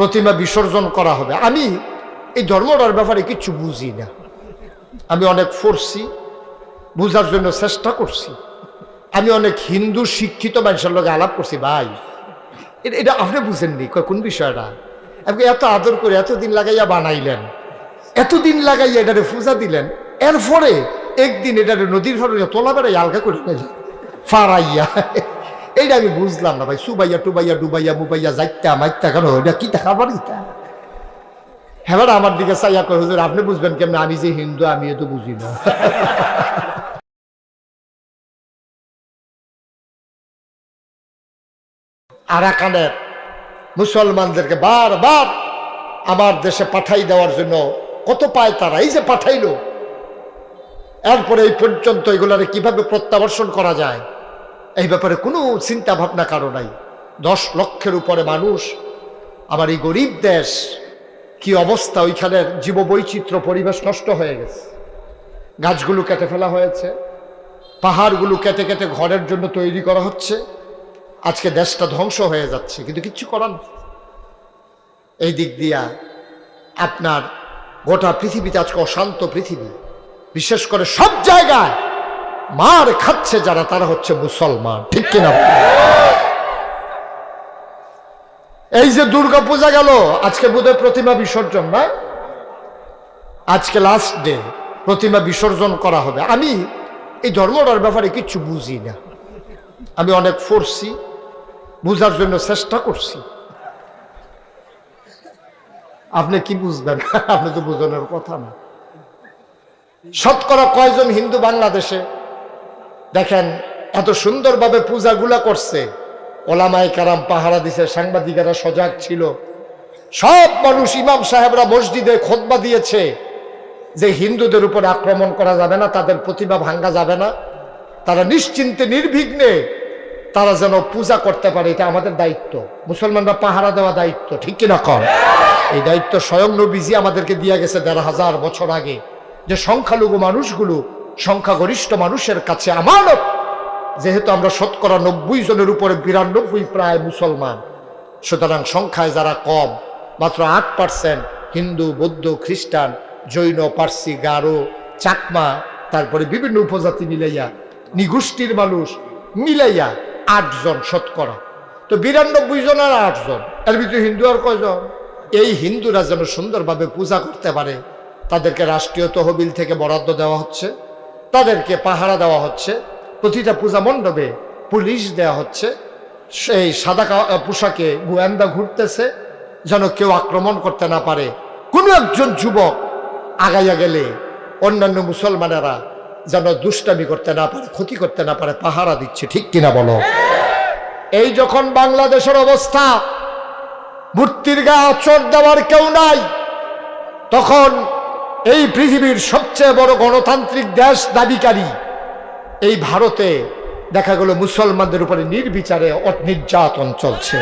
প্রতিমা বিসর্জন করা হবে। আমি এই ধর্মটার ব্যাপারে কিছু বুঝি না। আমি অনেক ফোরছি বুঝার জন্য চেষ্টা করছি। আমি অনেক হিন্দু শিক্ষিত মানুষের লোক আলাপ করছি, ভাই। এটা আপনি বুঝেননি? কোন বিষয়টা? আপনি এত আদর করে এতদিন লাগাইয়া বানাইলেন, এতদিন লাগাইয়া এটারে পূজা দিলেন, এরপরে একদিন এটারে নদীর ফরে তোলা বেড়াই আলগা করে ফেলেন ফারাইয়া এইটা আমি বুঝলাম না ভাই, সুবাইয়া, টুবাইয়া, ডুবাইয়া, মুবাইয়া যাইতা মাইতা কেন? এটা কি দেখাবার ইতা হ্যাঁ আমার দিকে চাইয়া কয়, হুজুর, আপনি বুঝবেন কেমন? আমি যে হিন্দু আমিও তো বুঝি না। আরাকানের মুসলমানদেরকে বারবার আমার দেশে পাঠাই দেওয়ার জন্য কত পায় তারা? এই যে পাঠাইলো। এরপরে এই পর্যন্ত এগুলারে কীভাবে প্রত্যাবর্ষণ করা যায়? এই ব্যাপারে কোনো চিন্তা ভাবনা কারও নাই। দশ লক্ষের উপরে মানুষ আমার এই গরিব দেশ, কি অবস্থা? ওইখানের জীববৈচিত্র্য পরিবেশ নষ্ট হয়ে গেছে। গাছগুলো কেটে ফেলা হয়েছে। পাহাড়গুলো কেটে কেটে ঘরের জন্য তৈরি করা হচ্ছে। আজকে দেশটা ধ্বংস হয়ে যাচ্ছে, কিন্তু কিচ্ছু করার। এই দিক দিয়া আপনার গোটা পৃথিবীতে আজকে অশান্ত পৃথিবী। বিশেষ করে সব জায়গায় মার খাচ্ছে যারা, তারা হচ্ছে মুসলমান। ঠিক কিনা? এই যে দুর্গা পূজা গেল, আজকে বোধহয় প্রতিমা বিসর্জন, না? আজকে লাস্ট ডে প্রতিমা বিসর্জন করা হবে। আমি এই ধর্মটার ব্যাপারে কিছু বুঝি না। আমি অনেক ফোরছি বুঝার জন্য চেষ্টা করছি। আপনি কি বুঝবেন? আপনি তো বোঝানোর কথা না। শতকরা কয়জন হিন্দু বাংলাদেশে দেখেন এত সুন্দরভাবে পূজাগুলা করছে। ওলামাই কারাম পাহারা দিছে, সাংবাদিকেরা সজাগ ছিল। সব মানুষ ইমাম সাহেবরা মসজিদে খোদবা দিয়েছে যে হিন্দুদের উপর আক্রমণ করা যাবে না, তাদের প্রতিভা ভাঙ্গা যাবে না। তারা নিশ্চিন্তে, নির্বিঘ্নে তারা যেন পূজা করতে পারে, এটা আমাদের দায়িত্ব। মুসলমানরা পাহারা দেওয়া দায়িত্ব, ঠিক কিনা কর এই দায়িত্ব স্বয়ং নবীজি আমাদেরকে দিয়ে গেছে দেড় হাজার বছর আগে। যে সংখ্যালঘু মানুষগুলো সংখ্যাগরিষ্ঠ মানুষের কাছে আমানত। যেহেতু আমরা শতকরা নব্বই জনের উপরে বিরানব্বই প্রায় মুসলমান। সুতরাং সংখ্যায় যারা কম, মাত্র আট পার্সেন্ট হিন্দু, বৌদ্ধ, খ্রিস্টান, জৈন, পার্সি, গারো, চাকমা, তারপরে বিভিন্ন উপজাতি মিলাইয়া, নিগোষ্ঠীর মানুষ মিলাইয়া আটজন শতকরা। তো বিরানব্বই জন আর আটজন, এর ভিতরে হিন্দু আর কয়জন? এই হিন্দুরা যেন সুন্দরভাবে পূজা করতে পারে, তাদেরকে রাষ্ট্রীয় তহবিল থেকে বরাদ্দ দেওয়া হচ্ছে। তাদেরকে পাহারা দেওয়া হচ্ছে। প্রতিটা পূজা মণ্ডপে পুলিশ দেওয়া হচ্ছে। সেই সাদা পোশাকে গোয়েন্দা ঘুরতেছে, যেন কেউ আক্রমণ করতে না পারে। কোনো একজন যুবক আগাইয়া গেলে অন্যান্য মুসলমানেরা যেন দুষ্টামি করতে না পারে, ক্ষতি করতে না পারে, পাহারা দিচ্ছে। ঠিক কিনা বলো? এই যখন বাংলাদেশের অবস্থা, মূর্তির গা চোর দেওয়ার কেউ নাই, তখন এই পৃথিবীর সবচেয়ে বড় গণতান্ত্রিক দেশ দাবিকারী। এই ভারতে দেখা গেল মুসলমানদের উপরে নির্বিচারে নির্যাতন চলছে।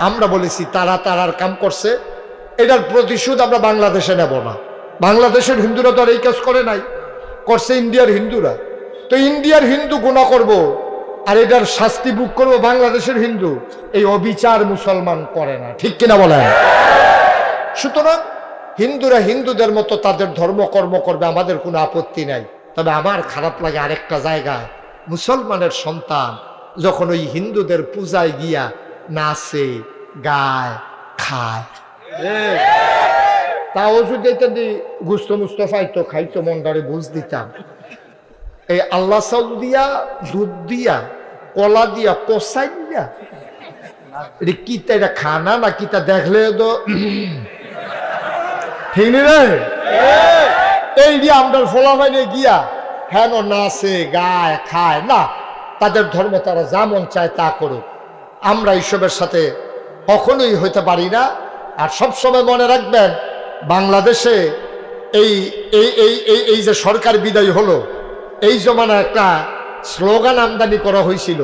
আমরা বলেছি, তারা তারার কাম করছে। এটার প্রতিশোধ আমরা বাংলাদেশে নেব না। বাংলাদেশের হিন্দুরা তো আর এই কাজ করে নাই। করছে ইন্ডিয়ার হিন্দুরা। তো ইন্ডিয়ার হিন্দু গুণা করব আর এটার শাস্তি বুক করব বাংলাদেশের হিন্দু। এই অবিচার মুসলমান করে না। ঠিক কিনা বলেন? সুতরাং হিন্দুরা হিন্দুদের মতো তাদের ধর্মকর্ম করবে, আমাদের কোনো আপত্তি নাই। তবে আমার খারাপ লাগে আরেকটা জায়গায় মুসলমানের সন্তান যখন ওই হিন্দুদের পূজায় গিয়া নাচে, গায়, খায়। তাও যদি এটা গুস্ত মুস্ত পাইতো খাইতো মন্ডারে বুঝ দিতাম। এই আল্লাহ দিয়া, দুধ দিয়া, কলা দিয়া কষাই দিয়া এটা কিতা এটা খানা না কিতা দেখলে তো এই গিয়া, হেন গায়, খায়, না, তাদের ধর্ম তারা যা মন চায় তা করুক। আমরা এইসবের সাথে কখনোই হইতে পারি না। আর সব সময় মনে রাখবেন, বাংলাদেশে এই এই এই এই এই যে সরকার বিদায় হলো, এই জমানা একটা স্লোগান আমদানি করা হয়েছিল,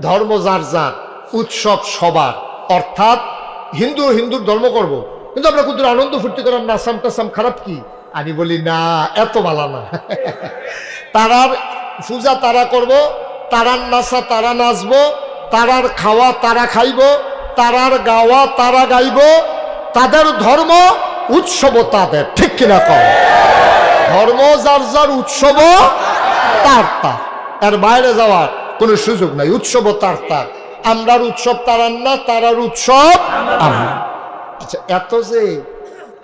ধর্ম যার যার, উৎসব সবার। অর্থাৎ হিন্দু হিন্দুর ধর্ম করব। কিন্তু আমরা কিন্তু আনন্দ ফুর্তি করার নাসাম টাসাম খারাপ কি? আমি বলি, না, এত বালা না। তারার পূজা তারা করব, তারার নাচা তারা নাচবো, তারার খাওয়া তারা খাইব, তারার গাওয়া তারা গাইব, তাদের ধর্ম উৎসব তাদের, ঠিক কিনা কম ধর্ম যার যার উৎসব, তার তার। এর বাইরে যাওয়ার কোনো সুযোগ নাই, উৎসব তার তার। আমরার উৎসব তারার না, তারার উৎসব আমরা। আচ্ছা এত যে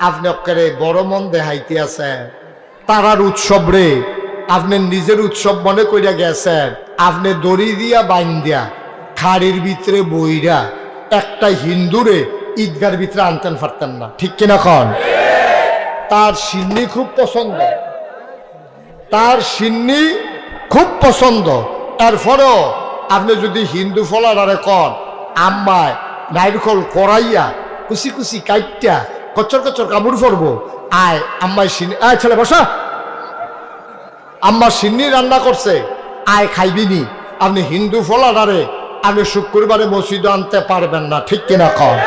আপনি অক্কারে বড় মন দেখাইতে আছেন, তারার উৎসব রে, আপনি নিজের উৎসব মনে করিয়া গেছেন, আপনি দড়ি দিয়া বাইন দিয়া খাড়ির ভিতরে বইরা, একটা হিন্দুরে ঈদগার ভিতরে আনতেন পারতেন না, ঠিক কিনা খন তার সিন্নি খুব পছন্দ। তার সিন্নি খুব পছন্দ। এরপরেও আপনি যদি হিন্দু ফলারে কন, আম্মায়, নাইরকল করাইয়া কুচি কুচি কাইটটা কচর কচর কামড় করব আয় আম্মায় সিন্নি আয় ছেলে, বসা। আম্মা সিন্নি রান্না করছে। আয় খাইবিনি আপনি হিন্দু ফলারে আপনি শুক্রবারে মসজিদ আনতে পারবেন না, ঠিক কিনা কন?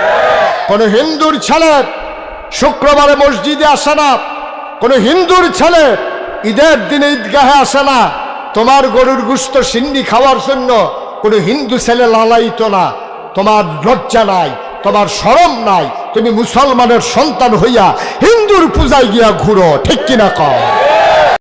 কোন হিন্দুর ছেলে শুক্রবারে মসজিদে আসে না। কোন হিন্দুর ছেলে ঈদের দিনে ঈদগাহে আসে না। তোমার গরুর গুস্ত সিন্নি খাওয়ার জন্য কোনো হিন্দু ছেলে লালাইতো না। তোমার লজ্জা নাই। তোমার সরম নাই তুমি মুসলমানের সন্তান হইয়া হিন্দুর পূজায় গিয়া ঘুরো ঠিক কিনা কম